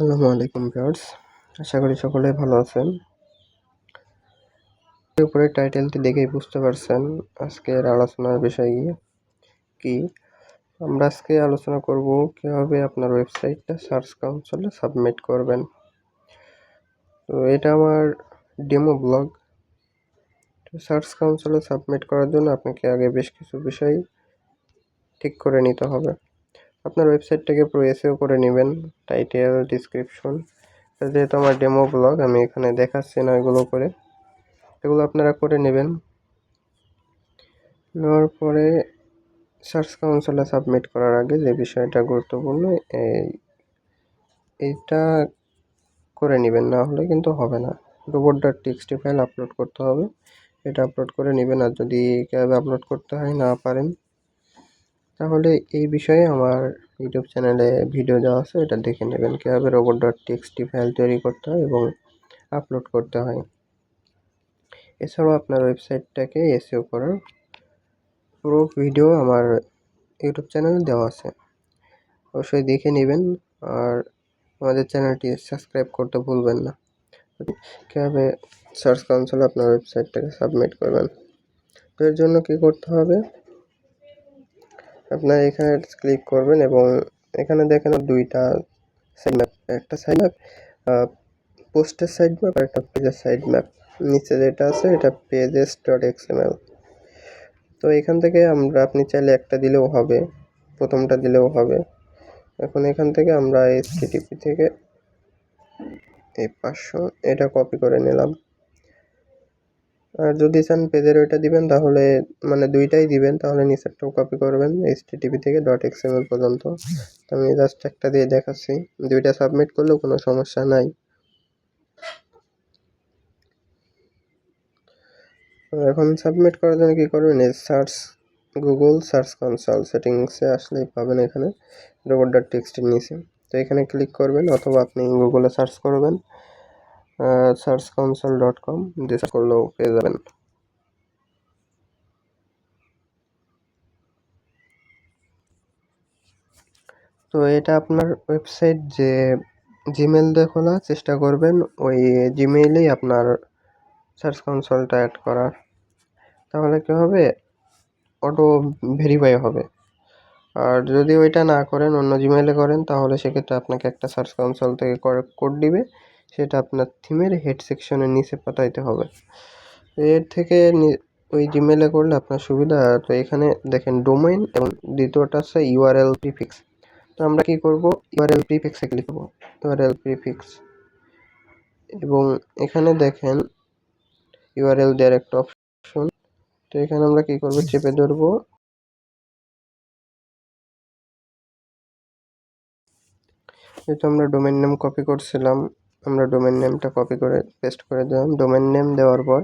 আসসালামু আলাইকুম ভিউয়ার্স। আশা করি সকলে ভালো আছেন। উপরে টাইটেলটি দেখেই বুঝতে পারছেন আজকের আলোচনার বিষয় কি। আমরা আজকে আলোচনা করব কীভাবে আপনার ওয়েবসাইটটা সার্চ কাউন্সিলে সাবমিট করবেন। তো এটা আমার ডেমো ব্লগ। তো সার্চ কাউন্সিলে সাবমিট করার জন্য আপনাকে আগে বেশ কিছু বিষয় ঠিক করে নিতে হবে। আপনার ওয়েবসাইটটাকে পুরো করে নেবেন টাইটেল ডিসক্রিপশন যেহেতু আমার ডেমো ব্লগ আমি এখানে দেখাচ্ছি না এগুলো করে। এগুলো আপনারা করে নেবেন। নেওয়ার পরে সার্চ কাউন্সিলে সাবমিট করার আগে যে বিষয়টা গুরুত্বপূর্ণ, এই, এইটা করে নেবেন। না হলে কিন্তু হবে না। Robot dot TXT file upload করতে হবে। এটা আপলোড করে নেবেন। আর যদি কীভাবে আপলোড করতে হয়, না পারেন তাহলে এই বিষয়ে আমার ইউটিউব চ্যানেলে ভিডিও দেওয়া আছে, এটা দেখে নেবেন কীভাবে রোবট ডট টিএক্সটি ফাইল তৈরি করতে হয় এবং আপলোড করতে হয়। এছাড়াও আপনার ওয়েবসাইটটাকে এসিও করার পুরো ভিডিও আমার ইউটিউব চ্যানেলে দেওয়া আছে। অবশ্যই দেখে নেবেন আর আমাদের চ্যানেলটি সাবস্ক্রাইব করতে ভুলবেন না। কীভাবে সার্চ কাউন্সিলে আপনার ওয়েবসাইটটাকে সাবমিট করবেন? তো এর জন্য কী করতে হবে? আপনার এখানে ক্লিক করবেন এবং এখানে দেখেন দুইটা সাইড ম্যাপ একটা সাইড ম্যাপ পোস্টের সাইড ম্যাপ আর একটা পেজের সাইড ম্যাপ নিচে যেটা আছে এটা পেজেস ডট এক্সএমএল তো এখান থেকে আমরা, আপনি চাইলে একটা দিলেও হবে, প্রথমটা দিলেও হবে। এখন এখান থেকে আমরা এইচটিটিপি থেকে এই পাঁচশো, এটা কপি করে নিলাম। আর যদি চান পেজের ওইটা দিবেন, তাহলে মানে দুইটাই দিবেন, তাহলে নিচেরটাও কপি করবেন এইচটিটিপি থেকে ডট এক্সএমএল পর্যন্ত। আমি জাস্ট একটা দিয়ে দেখাচ্ছি। দুইটা সাবমিট করলেও কোনো সমস্যা নাই। এখন সাবমিট করার জন্য কী করবেন? এই সার্চ গুগল সার্চ কনসাল সেটিংসে আসলেই পাবেন এখানে রোবট ডট টেক্সটের নিচে। তো এখানে ক্লিক করবেন, অথবা আপনি গুগলে সার্চ করবেন। সার্চ কাউন্সিল ডট কম দিয়ে সার্চ করলেও পেয়ে যাবেন। তো এটা আপনার ওয়েবসাইট যে জিমেল দিয়ে খোলা, চেষ্টা করবেন ওই জিমেইলেই আপনার সার্চ কনসোলটা অ্যাড করার। তাহলে কী হবে? অটো ভেরিফাই হবে। আর যদি ওইটা না করেন, অন্য জিমেইলে করেন, তাহলে সেক্ষেত্রে আপনাকে একটা সার্চ কনসোল থেকে কোড দিবে। সেটা আপনার থিমের হেড সেকশনের নিচে পাঠাইতে হবে। এর থেকে ওই জিমেলে করলে আপনার সুবিধা। তো এখানে দেখেন ডোমেইন এবং দ্বিতীয়টা আছে ইউআরএল প্রিফিক্স তো আমরা কি করব? ইউআরএল প্রিফিক্সে ক্লিক করব। ইউআরএল প্রিফিক্স এবং এখানে দেখেন ইউআরএল দেওয়ার একটা অপশন তো এখানে আমরা কি করব? চেপে ধরবো। যেহেতু আমরা ডোমেন নেম কপি করছিলাম আমরা ডোমেন নেমটা কপি করে পেস্ট করে দিলাম। ডোমেন নেম দেওয়ার পর,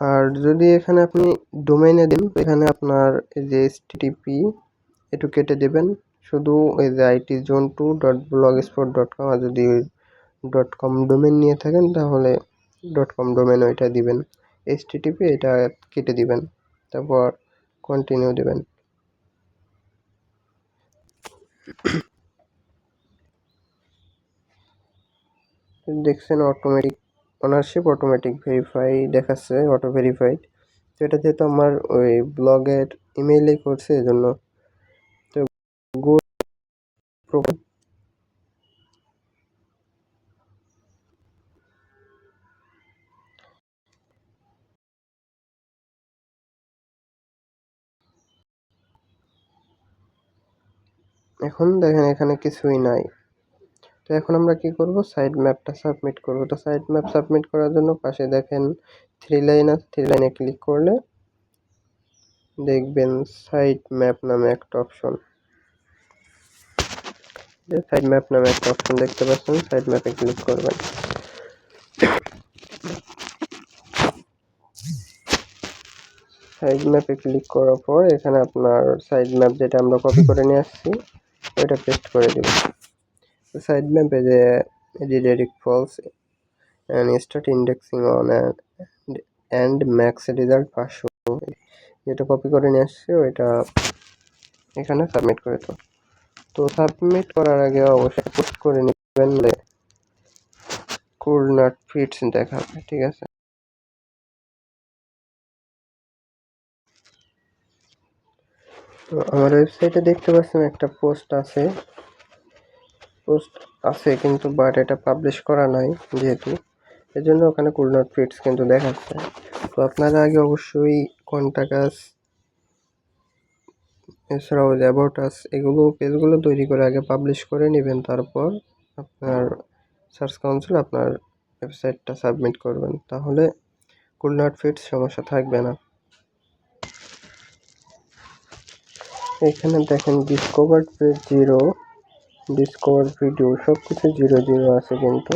আর যদি এখানে আপনি ডোমেনে দিন, এখানে আপনার এই যে এসটিটিপি একটু কেটে দেবেন। শুধু এই যে IT zone two dot blog spot dot com আর যদি ডট কম ডোমেন নিয়ে থাকেন, তাহলে ডট কম ডোমেন ওইটা দিবেন। এসটিটিপি এটা কেটে দিবেন, তারপর কন্টিনিউ দেবেন। দেখছেন অটোমেটিক অনারশিপ অটোমেটিক ভেরিফাই দেখাচ্ছে অটো ভেরিফাইড তো এটা যেহেতু আমার ওই ব্লগের ইমেইলেই করছে, এজন্য তো গুড এখন দেখেন এখানে কিছুই নাই। তো এখন আমরা কি করব? সাইড ম্যাপটা সাবমিট করব। তো সাইড ম্যাপ সাবমিট করার জন্য পাশে দেখেন থ্রি লাইন আছে। থ্রি লাইনে ক্লিক করলে দেখবেন সাইড ম্যাপ নামে একটা অপশন সাইড ম্যাপ নামে একটা অপশন দেখতে পাচ্ছেন। সাইড ম্যাপে ক্লিক করবেন। সাইড ম্যাপে ক্লিক করার পর এখানে আপনার সাইড ম্যাপ যেটা আমরা কপি করে নিয়ে আসছি, ওইটা পেস্ট করে দেবেন। Side map is a generic false and start indexing on a, and max result পাঁচশো যেটা কপি করে নিয়ে আসছে ওইটা এখানে সাবমিট করে তো তো সাবমিট করার আগে অবশ্যই পোস্ট করে নেবেন কুল নট ফিটস দেখাবে ঠিক আছে? তো আমার ওয়েবসাইটে দেখতে পাচ্ছেন একটা পোস্ট আছে। পোস্ট আছে কিন্তু বাট এটা পাবলিশ করা নাই যেহেতু। এর জন্য ওখানে কুল নট ফিটস কিন্তু দেখাচ্ছে। তো আপনারা আগে অবশ্যই কন্টাকাস এছাড়াও অ্যাবাউটাস এগুলো পেজগুলো তৈরি করে আগে পাবলিশ করে নেবেন। তারপর আপনার সার্চ কাউন্সিল আপনার ওয়েবসাইটটা সাবমিট করবেন। তাহলে কুল নট ফিটস সমস্যা থাকবে না। এখানে দেখেন discover page zero discover video সব কিছু জিরো জিরো আছে কিন্তু।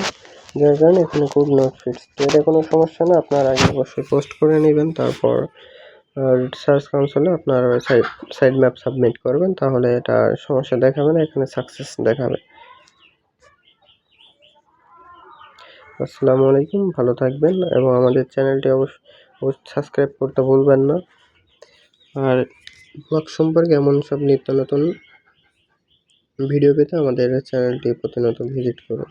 যার কারণে এখানে কুল নট ফিটস তো এটা কোনো সমস্যা না, আপনার আগে অবশ্যই পোস্ট করে নেবেন, তারপর সার্চ কাউন্সিলে আপনার সাইড সাইড ম্যাপ সাবমিট করবেন, তাহলে এটা সমস্যা দেখাবে না, এখানে সাকসেস দেখাবে। আসসালামু আলাইকুম ভালো থাকবেন, এবং আমাদের চ্যানেলটি অবশ্যই সাবস্ক্রাইব করতে ভুলবেন না। আর ব্লগ সম্পর্কে এমন সব নিত্য নতুন ভিডিও পেতে আমাদের চ্যানেলটি প্রতিনিয়ত ভিজিট করুন।